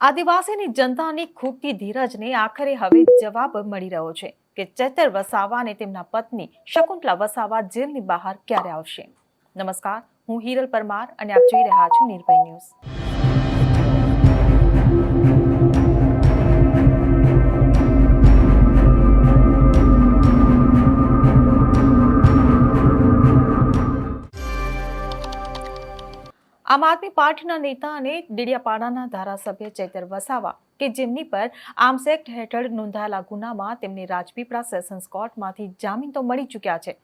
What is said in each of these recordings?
આદિવાસીની જનતાની ખૂટતી ધીરજને આખરે હવે જવાબ મળી રહ્યો છે કે ચેતર વસાવા અને તેમના પત્ની શકુંતલા વસાવા જેલની બહાર ક્યારે આવશે? નમસ્કાર, હું હિરલ પરમાર અને આપ જોઈ રહ્યા છો નિર્ભય ન્યૂઝ. આમ આદમી પાર્ટીના નેતા અને ડેડિયાપાડાના ધારાસભ્ય ચૈતર વસાવા કે જેમની પર આર્મ્સ એક્ટ હેઠળ નોંધાયેલા ગુનામાં તેમને રાજપીપળા સેશન્સ કોર્ટમાંથી જામીન તો મળી ચૂક્યા છે.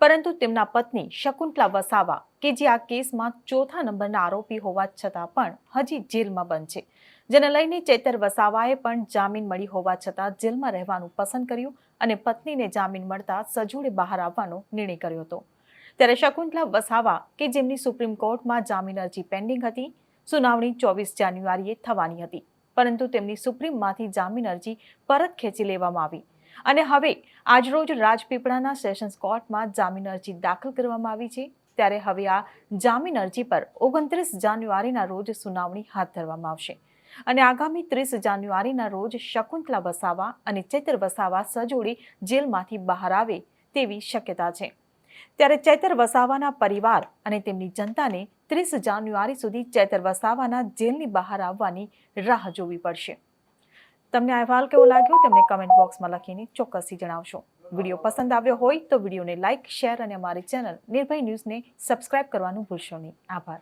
પરંતુ તેમના પત્ની શકુંતલા વસાવા કે જે આ કેસમાં ચોથા નંબરના આરોપી હોવા છતાં પણ હજી જેલમાં બંધ છે. જેને લઈને ચૈતર વસાવાએ પણ જામીન મળી હોવા છતાં જેલમાં રહેવાનું પસંદ કર્યું અને પત્નીને જામીન મળતા સજોડે બહાર આવવાનો નિર્ણય કર્યો હતો. ત્યારે શકુંતલા વસાવા કે જેમની સુપ્રીમ કોર્ટમાં જામીન અરજી પેન્ડિંગ હતી, સુનાવણી ચોવીસ જાન્યુઆરીએ થવાની હતી. પરંતુ તેમની સુપ્રીમમાંથી જામીન અરજી પરત ખેંચી લેવામાં આવી. અને હવે આજરોજ રાજપીપળાના સેશન્સ કોર્ટમાં જામીન અરજી દાખલ કરવામાં આવી છે. ત્યારે હવે આ જામીન અરજી પર ઓગણત્રીસ જાન્યુઆરીના રોજ સુનાવણી હાથ ધરવામાં આવશે. અને આગામી ત્રીસ જાન્યુઆરીના રોજ શકુંતલા વસાવા અને ચૈત્ર વસાવા સજોડી જેલમાંથી બહાર આવે તેવી શક્યતા છે. ત્યારે ચૈતર વસાવાના પરિવાર અને તેમની જનતાને ત્રીસ જાન્યુઆરી સુધી ચૈતર વસાવાના જેલની બહાર આવવાની રાહ જોવી પડશે. તમને અહેવાલ કેવો લાગ્યો તેમને કમેન્ટ બોક્સમાં લખીને ચોક્કસથી જણાવશો. વીડિયો પસંદ આવ્યો હોય તો વિડીયોને લાઇક શેર અને અમારી ચેનલ નિર્ભય ન્યૂઝને સબસ્ક્રાઇબ કરવાનું ભૂલશો નહીં. આભાર.